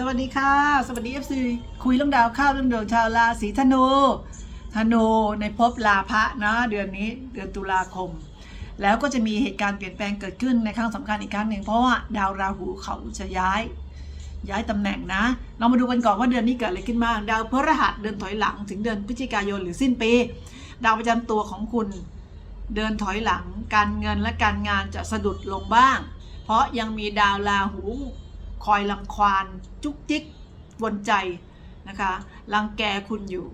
สวัสดีค่ะ สวัสดี FC คุยเรื่องดาวข้าวเรื่องดวงชาวราศีธนูธนูในภพลาภะนะเดือนนี้เดือนตุลาคม แล้วก็จะมีเหตุการณ์เปลี่ยนแปลงเกิดขึ้นในครั้งสำคัญอีกครั้งหนึ่งเพราะว่าดาวราหูเขาจะย้าย ย้ายตำแหน่งนะ เรามาดูกันก่อนว่าเดือนนี้เกิดอะไรขึ้นบ้างดาวพฤหัสเดินถอยหลัง ถึงเดือนพฤศจิกายนหรือสิ้นปี ดาวประจำตัวของคุณ เดินถอยหลัง การเงินและการงานจะสะดุดลงบ้าง เพราะยังมีดาวราหู คอยลังควานจุกจิกวนใจนะคะรังแกคุณอยู่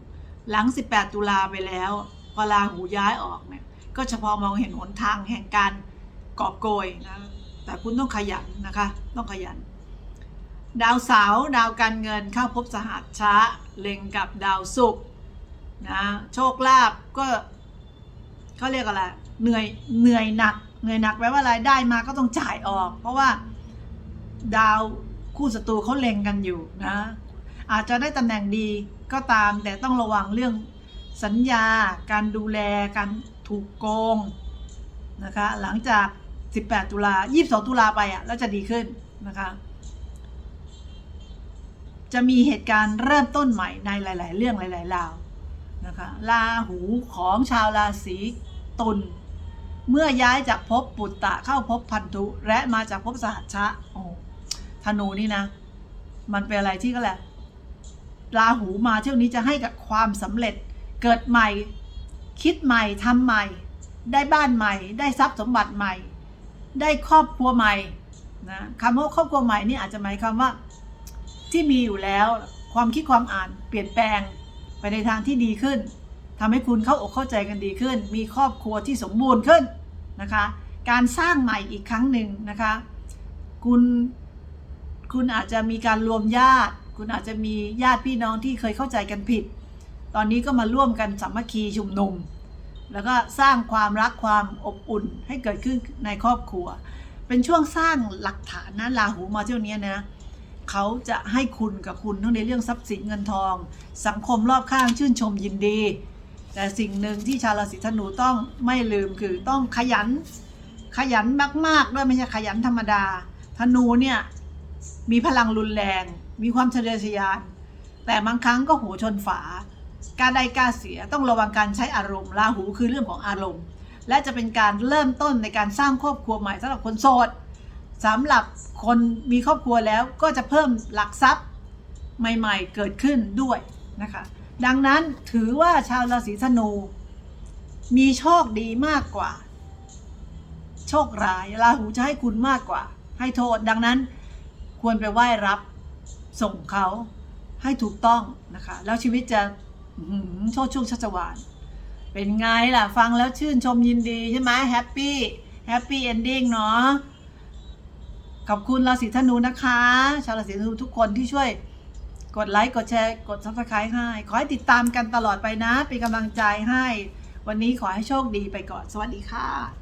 หลัง 18 ตุลาไปแล้วพอราหูย้ายออกเนี่ยก็เฉพาะมองเห็นหนทางแห่งการกอบโกยนะแต่คุณต้องขยันนะคะต้องขยัน ดาวเสาร์ดาวการเงินเข้าพบสหัสช้าเล็งกับดาวศุกร์นะโชคลาภก็เขาเรียกอะไรเหนื่อยเหนื่อยหนักเหนื่อยหนักแปลว่าอะไรได้มาก็ต้องจ่ายออก เพราะว่า ดาวคู่ศัตรูเขาเล็งกันอยู่นะอาจจะได้ตำแหน่งดีก็ตามแต่ต้องระวังเรื่องสัญญา การดูแลการถูกโกงนะคะหลังจาก 18 ตุลา 22 ตุลาไปอะแล้วจะดีขึ้นนะคะจะมีเหตุการณ์เริ่มต้นใหม่ในหลาย ๆ เรื่องหลาย ๆ ราวนะคะลาหูของชาวราศีตุลเมื่อย้ายจากภพปุตตะเข้าภพพันธุและมาจากภพสหัชชะโอ้ ธนูนี่นะ มันเป็นอะไรที่ก็แหละราหูมาเที่ยวนี้จะให้กับความสำเร็จเกิดใหม่ คิดใหม่ทำใหม่ ได้บ้านใหม่ ได้ทรัพย์สมบัติใหม่ ได้ครอบครัวใหม่นะคำว่าครอบครัวใหม่นี่อาจจะหมายความว่าที่มีอยู่แล้วความคิดความอ่านเปลี่ยนแปลงไปในทางที่ดีขึ้นทำให้คุณเข้าอกเข้าใจกันดีขึ้น มีครอบครัวที่สมบูรณ์ขึ้นนะคะ การสร้างใหม่อีกครั้งหนึ่งนะคะ คุณ คุณอาจจะมีการรวมญาติ คุณอาจจะมีญาติพี่น้องที่เคยเข้าใจกันผิด ตอนนี้ก็มาร่วมกันสามัคคีชุมนุม แล้วก็สร้างความรักความอบอุ่นให้เกิดขึ้นในครอบครัว เป็นช่วงสร้างหลักฐานนะราหูมาเที่ยวนี้ยนะเขาจะให้คุณกับคุณทั้งในเรื่องทรัพย์สินเงินทอง สังคมรอบข้างชื่นชมยินดี แต่สิ่งหนึ่งที่ชาวราศีธนูต้องไม่ลืมคือต้องขยัน ขยันมากๆด้วยไม่ใช่ขยันธรรมดา ธนูเนี่ย มีพลังรุนแรง มีความทะเยอทะยาน แต่บางครั้งก็หัวชนฝา การได้กล้าเสียต้องระวังการใช้อารมณ์ราหูคือเรื่องของอารมณ์ และจะเป็นการเริ่มต้นในการสร้างครอบครัวใหม่สำหรับคนโสดสำหรับคนมีครอบครัวแล้วก็จะเพิ่มหลักทรัพย์ใหม่ๆเกิดขึ้นด้วยนะคะ ดังนั้นถือว่าชาวราศีธนู มีโชคดีมากกว่า โชคร้ายราหูจะให้คุณมากกว่า ให้โทษดังนั้น ควรไปไหว้รับส่งเขาให้ถูกต้องนะคะ แล้วชีวิตจะโชคช่วงชัชวานเป็นไงล่ะ ฟังแล้วชื่นชมยินดีใช่ไหมแฮปปี้แฮปปี้เอนดิ้งเนาะขอบคุณราศีธนูนะคะ ชาวราศีธนูทุกคนที่ช่วยกดไลค์ กดแชร์ กดซับสไครต์ให้ ขอให้ติดตามกันตลอดไปนะ เป็นกำลังใจให้ วันนี้ขอให้โชคดีไปก่อน สวัสดีค่ะ